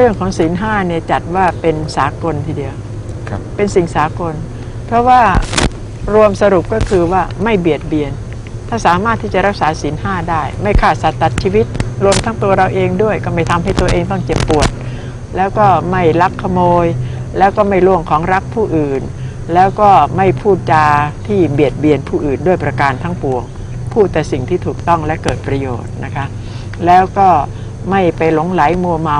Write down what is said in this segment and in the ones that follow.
รื่องของศีลห้าเนี่ยจัดว่าเป็นสากลทีเดียว ครับ เป็นสิ่งสากล เพราะว่ารวมสรุปก็คือว่าไม่เบียดเบียน ถ้าสามารถที่จะรักษาศีลห้าได้ ไม่ฆ่าสัตว์ตัดชีวิต รวมทั้งตัวเราเองด้วย ก็ไม่ทำให้ตัวเองต้องเจ็บปวด แล้วก็ไม่ลักขโมย แล้วก็ไม่ล่วงของรักผู้อื่น แล้วก็ไม่พูดจาที่เบียดเบียนผู้อื่นด้วยประการทั้งปวง พูดแต่สิ่งที่ถูกต้องและเกิดประโยชน์นะคะ แล้วก็ ไม่ไปหลงไหลมัวเมา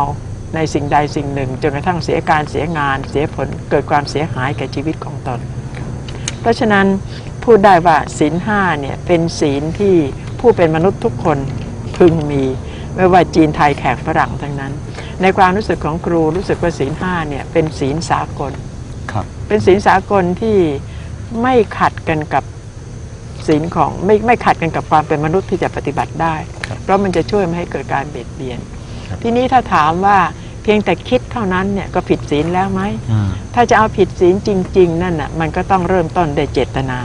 ในสิ่งใดสิ่งหนึ่งจนกระทั่งเสียการเสียงานเสียผลเกิดความเสียหายแก่ชีวิตของตน เพราะฉะนั้นพูดได้ว่าศีลห้าเนี่ยเป็นศีลที่ผู้เป็นมนุษย์ทุกคนพึงมี ไม่ว่าจีนไทยแขกฝรั่งทั้งนั้น ในความรู้สึกของครูรู้สึกว่าศีลห้าเนี่ยเป็นศีลสากลครับเป็นศีลสากลที่ไม่ขัดกันกับศีลของไม่ไม่ขัดกันกับความเป็นมนุษย์ที่จะปฏิบัติได้ เพราะมันจะช่วยไม่ให้เกิดการเบียดเบียน ทีนี้ถ้าถามว่าเพียงแต่คิดเท่านั้นเนี่ยก็ผิดศีลแล้วไหมอืมถ้าจะเอาผิดศีลจริง ๆ นั่นน่ะมันก็ต้องเริ่มต้นด้วยเจตนา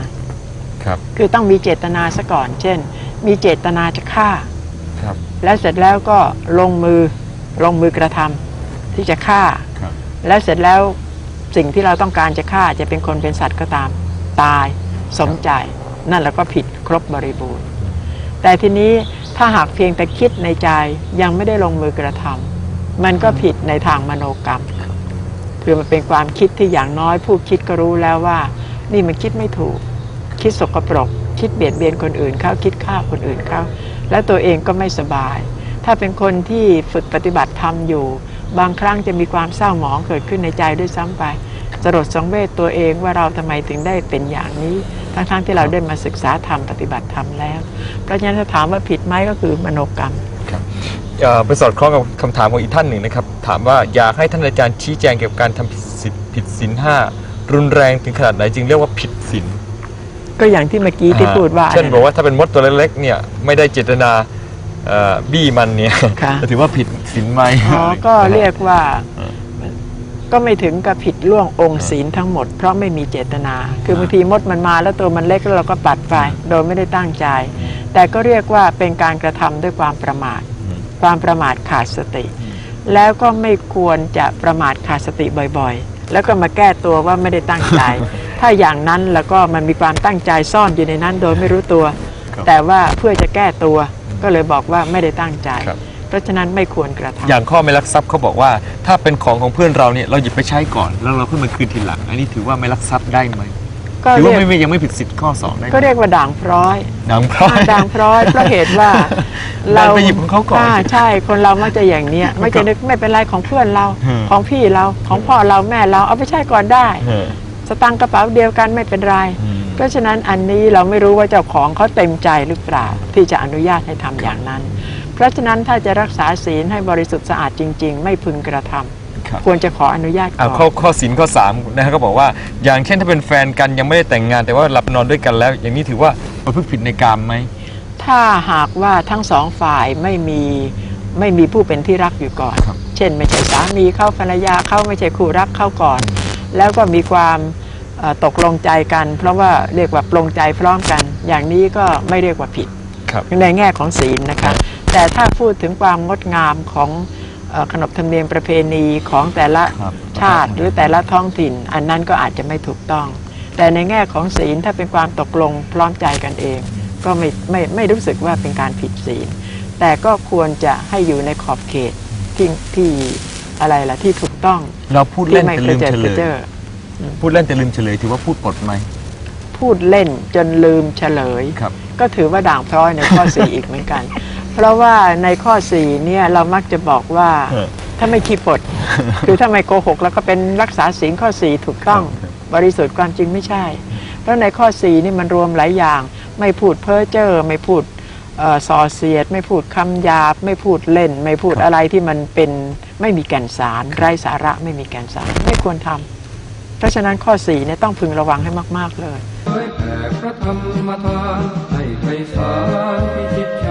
ครับคือต้องมีเจตนาซะก่อน เช่น มีเจตนาจะฆ่าครับแล้วเสร็จแล้วก็ลงมือลงมือกระทำที่จะฆ่าครับแล้วเสร็จแล้วสิ่งที่เราต้องการจะฆ่าจะเป็นคนเป็นสัตว์ก็ตามตายสมใจ นั่นแล้วก็ผิดครบบริบูรณ์ แต่ทีนี้ ถ้าหากเพียงแต่คิดในใจยังไม่ได้ลงมือกระทำมันก็ผิดในทางมโนกรรมคือมันเป็นความคิดที่อย่างน้อยผู้คิดก็รู้แล้วว่า นี่มันคิดไม่ถูก คิดสกปรก คิดเบียดเบียนคนอื่นเขาคิดฆ่าคนอื่นเขาแล้วตัวเองก็ไม่สบาย ถ้าเป็นคนที่ฝึกปฏิบัติธรรมอยู่ บางครั้งจะมีความเศร้าหมองเกิดขึ้นในใจด้วยซ้ำไป สลดสังเวชตัวเองว่าเราทำไมถึงได้เป็นอย่างนี้ ทั้งๆที่เราได้มาศึกษาธรรมปฏิบัติธรรมแล้ว เพราะฉะนั้นถ้าถามว่าผิดไหมก็คือมโนกรรมเอ่อไปสอดคล้องกับคำถามของอีกท่านหนึ่งนะครับ ถามว่าอยากให้ท่านอาจารย์ชี้แจงเกี่ยวกับการทำผิดศีลผิดศีลห้ารุนแรงถึงขนาดไหนจึงเรียกว่าผิดศีลก็อย่างที่เมื่อกี้ที่พูดว่า เช่นบอกว่าถ้าเป็นมดตัวเล็กๆเนี่ยไม่ได้เจตนาเอ่อบี้มันเนี่ยค่ะจะถือว่าผิดศีลไหมอ๋อก็เรียกว่าเออ ก็ไม่ถึงกับผิดล่วงองค์ศีลทั้งหมด เพราะไม่มีเจตนา คือบางทีมดมันมาแล้วตัวมันเล็กแล้วเราก็ปัดไปโดยไม่ได้ตั้งใจ แต่ก็เรียกว่าเป็นการกระทำด้วยความประมาทอืมความประมาทขาดสติ แล้วก็ไม่ควรจะประมาทขาดสติบ่อยๆ แล้วก็มาแก้ตัวว่าไม่ได้ตั้งใจ ถ้าอย่างนั้นแล้วก็มันมีความตั้งใจซ่อนอยู่ในนั้นโดยไม่รู้ตัวครับแต่ว่าเพื่อจะแก้ตัวก็เลยบอกว่าไม่ได้ตั้งใจครับ เพราะฉะนั้นไม่ควรกระทำ อย่างข้อไม่ลักทรัพย์เขาบอกว่า ถ้าเป็นของของเพื่อนเราเนี่ยเราหยิบไปใช้ก่อน แล้วเราค่อยมาคืนทีหลัง อันนี้ถือว่าไม่ลักทรัพย์ได้ไหมก็หรือเรีว่ายกไม่ไม่ยังไม่ผิดสิทธิ์ข้อสองได้ไหมก็เรียกว่าด่างพร้อยหนังพร้อยอ่าด่างพร้อยเพราะเหตุว่าดันไปหยิบของเขาก่อนใช่ คนเรามักจะอย่างเนี้ยไม่จะนึกไม่เป็นไรของเพื่อนเราอืมของพี่เรา ของพ่อเราแม่เราเอาไปใช้ก่อนได้ เออ สตังค์กระเป๋าเดียวกันไม่เป็นไร อืม เพราะฉะนั้นอันนี้เราไม่รู้ว่าเจ้าของเขาเต็มใจหรือเปล่า ที่จะอนุญาตให้ทำอย่างนั้น เพราะฉะนั้นถ้าจะรักษาศีลให้บริสุทธิ์สะอาดจริง ๆ ไม่พึงกระทำครับ ควรจะขออนุญาตก่อ่าอนข้อข้อศีลข้อสามนะฮะก็บอกว่า อย่างเช่นถ้าเป็นแฟนกันยังไม่ได้แต่งงานแต่ว่าหลับนอนด้วยกันแล้ว อย่างนี้ถือว่าประพฤติผิดในกามไหมถ้าหากว่าทั้งสองฝ่ายไม่มีไม่มีผู้เป็นที่รักอยู่ก่อนครับเช่น ไม่ใช่สามีเข้าภรรยาเข้าไม่ใช่คู่รักเข้าก่อน แล้วก็มีความเอ่อตกลงใจกัน เพราะว่าเรียกว่าปลงใจพร้อมกัน อย่างนี้ก็ไม่เรียกว่าผิด ครับ ในแง่ของศีลนะคะ แต่ถ้าพูดถึงความงดงามของเอ่อขนบธรรมเนียมประเพณีของแต่ละครับชาติหรือแต่ละท้องถิ่น อันนั้นก็อาจจะไม่ถูกต้อง แต่ในแง่ของศีลถ้าเป็นความตกลงพร้อมใจกันเอง ก็ไม่ไม่ไม่รู้สึกว่าเป็นการผิดศีล แต่ก็ควรจะให้อยู่ในขอบเขตที่ที่อะไรล่ะที่ถูกต้อง เราพูดที่เล่นไม่แต่กลืระมเจิดเฉกลระยเจิอพูดเล่นแต่ลืมเฉลยถือว่าพูดปดไหมพูดเล่นจนลืมเฉลยครับก็ถือว่าด่างพร้อยในข้อ4อีกเหมือนกัน เพราะว่าในข้อ4เนี่ยเรามักจะบอกว่าเออ ถ้าไม่ขี้ปด คือถ้าไม่โกหกแล้วก็เป็นรักษาศีลข้อ 4 ถูกต้องครับบริสุทธิ์ความจริงไม่ใช่ เพราะในข้อ 4 นี่มันรวมหลายอย่าง ไม่พูดเพ้อเจ้อไม่พูดเอ่อส่อเสียด ไม่พูดคำหยาบ ไม่พูดเล่น ไม่พูดอะไรที่มันเป็นไม่มีแก่นสาร ไร้สาระไม่มีแก่นสารไม่ควรทำเพราะฉะนั้นข้อ4เนี่ยต้องพึงระวังให้มาก ๆเลยเผยแผ่พระธรรมทานให้ไพศาลพิจิตร